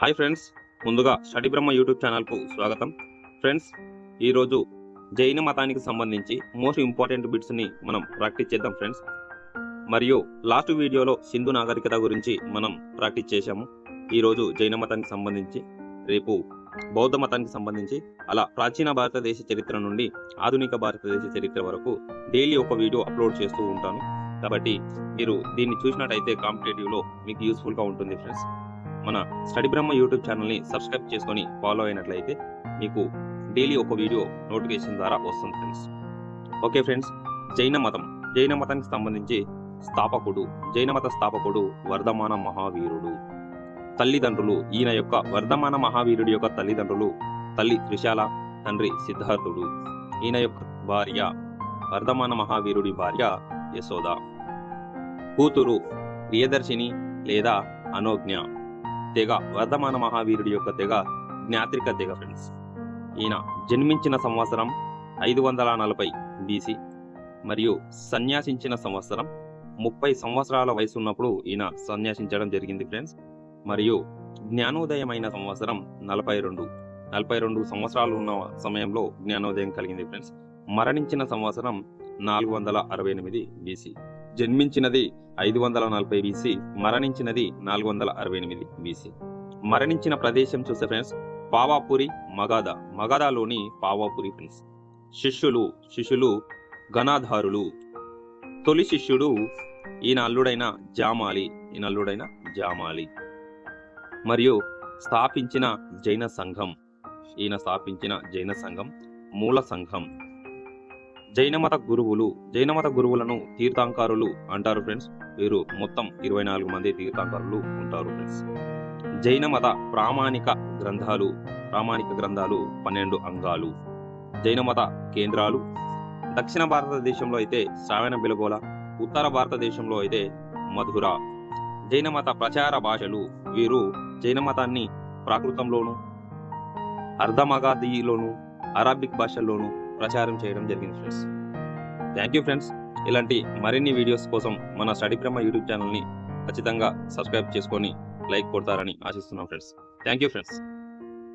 Hi friends ముందుగా study Brahma YouTube ఛానల్కు స్వాగతం. ఫ్రెండ్స్ ఈరోజు జైన మతానికి సంబంధించి మోస్ట్ ఇంపార్టెంట్ బిట్స్ని మనం ప్రాక్టీస్ చేద్దాం ఫ్రెండ్స్. మరియు లాస్ట్ వీడియోలో సింధు నాగరికత గురించి మనం ప్రాక్టీస్ చేశాము. ఈరోజు జైన మతానికి సంబంధించి రేపు బౌద్ధ మతానికి సంబంధించి అలా ప్రాచీన భారతదేశ చరిత్ర నుండి ఆధునిక భారతదేశ చరిత్ర వరకు డైలీ ఒక వీడియో అప్లోడ్ చేస్తూ ఉంటాను. కాబట్టి మీరు దీన్ని చూసినట్టయితే కాంపిటేటివ్లో మీకు యూస్ఫుల్గా ఉంటుంది ఫ్రెండ్స్. మన స్టడీ బ్రహ్మ యూట్యూబ్ ఛానల్ని సబ్స్క్రైబ్ చేసుకొని ఫాలో అయినట్లయితే మీకు డైలీ ఒక వీడియో నోటిఫికేషన్ ద్వారా వస్తుంది ఫ్రెండ్స్. ఓకే ఫ్రెండ్స్ జైన మతం. జైన మతానికి సంబంధించి స్థాపకుడు జైన మత స్థాపకుడు వర్ధమాన మహావీరుడు. తల్లిదండ్రులు ఈయన యొక్క వర్ధమాన మహావీరుడి యొక్క తల్లిదండ్రులు తల్లి త్రిశాల తండ్రి సిద్ధార్థుడు. ఈయన యొక్క భార్య వర్ధమాన మహావీరుడి భార్య యశోద. కూతురు ప్రియదర్శిని లేదా అనోజ్ఞ. తెగ వర్ధమాన మహావీరుడి యొక్క తెగ జ్ఞాత్రిక తెగ ఫ్రెండ్స్ ఈయన జన్మించిన సంవత్సరం ఐదు వందల నలభై బీసీ మరియు సన్యాసించిన సంవత్సరం ముప్పై సంవత్సరాల వయసు ఉన్నప్పుడు ఈయన సన్యాసించడం జరిగింది ఫ్రెండ్స్ మరియు జ్ఞానోదయమైన సంవత్సరం నలభై రెండు నలభై రెండు సంవత్సరాలు ఉన్న సమయంలో జ్ఞానోదయం కలిగింది ఫ్రెండ్స్ మరణించిన సంవత్సరం నాలుగు వందల అరవై ఎనిమిది బీసీ జన్మించినది ఐదు వందల నలభై బీసీ మరణించినది నాలుగు వందల అరవై ఎనిమిది బీసీ మరణించిన ప్రదేశం చూసే ఫ్రెండ్స్ పావాపురి మగాధ. మగాధలోని పావాపురి ఫ్రెండ్స్ శిష్యులు శిష్యులు గణాధారులు తొలి శిష్యుడు ఈయన అల్లుడైన జామాలి ఈయన అల్లుడైన జామాలి. మరియు స్థాపించిన జైన సంఘం ఈయన స్థాపించిన జైన సంఘం మూల సంఘం. జైనమత గురువులు జైనమత గురువులను తీర్థంకారులు అంటారు ఫ్రెండ్స్ వీరు మొత్తం ఇరవై నాలుగు మంది తీర్థంకారులు ఉంటారు ఫ్రెండ్స్ జైనమత ప్రామాణిక గ్రంథాలు ప్రామాణిక గ్రంథాలు పన్నెండు అంగాలు. జైనమత కేంద్రాలు. దక్షిణ భారతదేశంలో అయితే శ్రావణ బెలగోల ఉత్తర భారతదేశంలో అయితే మధుర. జైనమత ప్రచార భాషలు వీరు జైనమతాన్ని ప్రాకృతంలోను అర్ధమగాదిలోను అరబిక్ భాషల్లోను ప్రచారం చేయడం జరిగింది ఫ్రెండ్స్ థ్యాంక్ యూ ఫ్రెండ్స్ ఇలాంటి మరిన్ని వీడియోస్ కోసం మన స్టడీ బ్రహ్మ యూట్యూబ్ ఛానల్ని ఖచ్చితంగా సబ్స్క్రైబ్ చేసుకొని లైక్ కొడతారని ఆశిస్తున్నాం ఫ్రెండ్స్ థ్యాంక్ యూ ఫ్రెండ్స్